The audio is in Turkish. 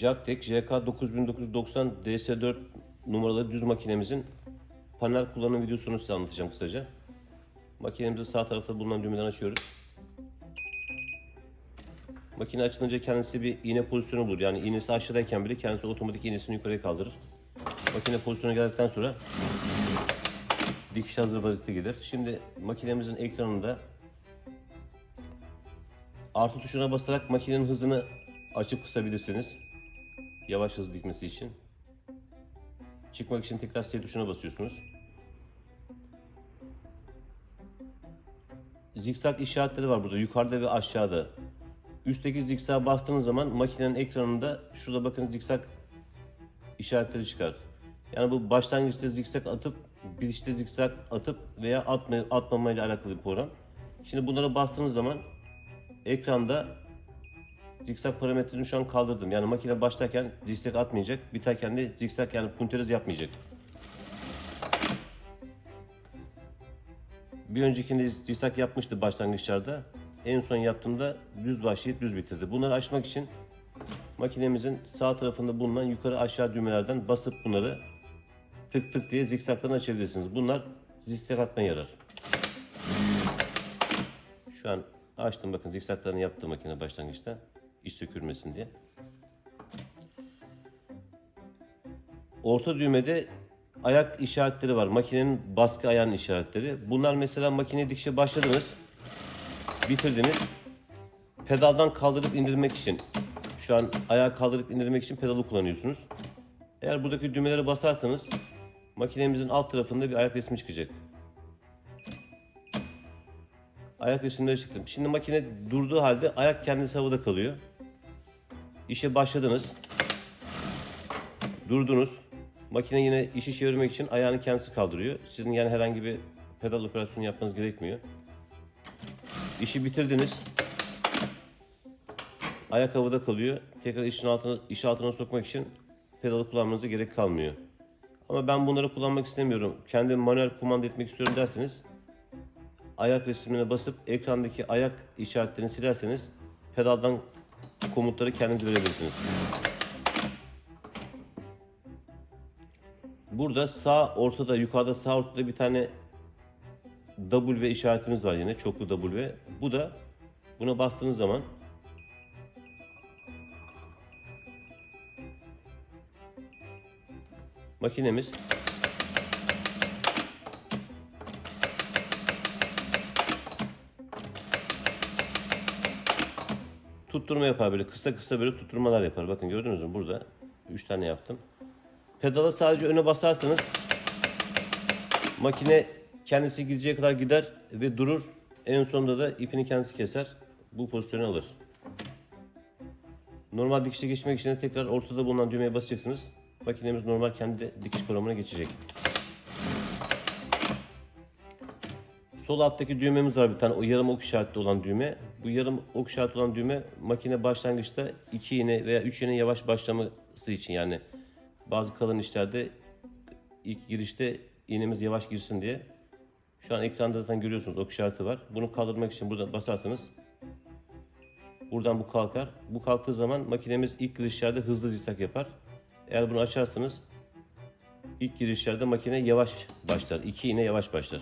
Jactek JK 9990 DS4 numaralı düz makinemizin panel kullanım videosunu size anlatacağım kısaca. Makinemizin sağ tarafta bulunan düğmeden açıyoruz. Makine açılınca kendisi bir iğne pozisyonu bulur. Yani iğnesi aşağıdayken bile kendisi otomatik iğnesini yukarıya kaldırır. Makine pozisyona geldikten sonra dikiş hazır vaziyette gelir. Şimdi makinemizin ekranında artı tuşuna basarak makinenin hızını açıp kısabilirsiniz. Yavaş hız dikmesi için. Çıkmak için tekrar S tuşuna basıyorsunuz. Zikzak işaretleri var burada yukarıda ve aşağıda. Üstteki zikzağa bastığınız zaman makinenin ekranında şurada bakın zikzak işaretleri çıkar. Yani bu başlangıçta zikzak atıp bitişte zikzak atıp veya atma, atmamayla alakalı bir program. Şimdi bunlara bastığınız zaman ekranda zikzak parametresini şu an kaldırdım. Yani makine başlarken zikzak atmayacak, biterken de zikzak yani punteriz yapmayacak. Bir öncekinde zikzak yapmıştı başlangıçlarda. En son yaptığımda düz başlayıp düz bitirdi. Bunları açmak için makinemizin sağ tarafında bulunan yukarı aşağı düğmelerden basıp bunları tık tık diye zikzaklarını açabilirsiniz. Bunlar zikzak atmaya yarar. Şu an açtım bakın zikzaklarını yaptı makine başlangıçta. İç sökülmesin diye. Orta düğmede ayak işaretleri var. Makinenin baskı ayağının işaretleri. Bunlar mesela makine dikişe başladınız. Bitirdiniz. Pedaldan kaldırıp indirmek için şu an ayağı kaldırıp indirmek için pedalı kullanıyorsunuz. Eğer buradaki düğmelere basarsanız makinemizin alt tarafında bir ayak resmi çıkacak. Ayak resimleri çıktı. Şimdi makine durduğu halde ayak kendisi havada kalıyor. İşe başladınız. Durdunuz. Makine yine işi çevirmek için ayağını kendisi kaldırıyor. Sizin yani herhangi bir pedal operasyonu yapmanız gerekmiyor. İşi bitirdiniz. Ayak havada kalıyor. Tekrar işin altına, iş altına sokmak için pedalı kullanmanıza gerek kalmıyor. Ama ben bunları kullanmak istemiyorum. Kendim manuel kumanda etmek istiyorum derseniz ayak resmine basıp ekrandaki ayak işaretlerini silerseniz pedaldan komutları kendiniz verebilirsiniz. Burada sağ ortada, yukarıda sağ ortada bir tane W işaretimiz var yine. Çoklu W. Bu da buna bastığınız zaman makinemiz tutturma yapar böyle kısa kısa böyle tutturmalar yapar. Bakın gördünüz mü burada 3 tane yaptım. Pedala sadece öne basarsanız makine kendisi gideceği kadar gider ve durur. En sonunda da ipini kendisi keser. Bu pozisyonu alır. Normal dikişe geçmek için de tekrar ortada bulunan düğmeye basacaksınız. Makinemiz normal kendi dikiş programına geçecek. Sol alttaki düğmemiz var bir tane o yarım ok işaretli olan düğme. Bu yarım ok işaretli olan düğme makine başlangıçta iki iğne veya üç iğne yavaş başlaması için yani bazı kalın işlerde ilk girişte iğnemiz yavaş girsin diye. Şu an ekranda zaten görüyorsunuz ok işareti var. Bunu kaldırmak için buradan basarsanız buradan bu kalkar. Bu kalktığı zaman makinemiz ilk girişlerde hızlı zikzak yapar. Eğer bunu açarsanız ilk girişlerde makine yavaş başlar. İki iğne yavaş başlar.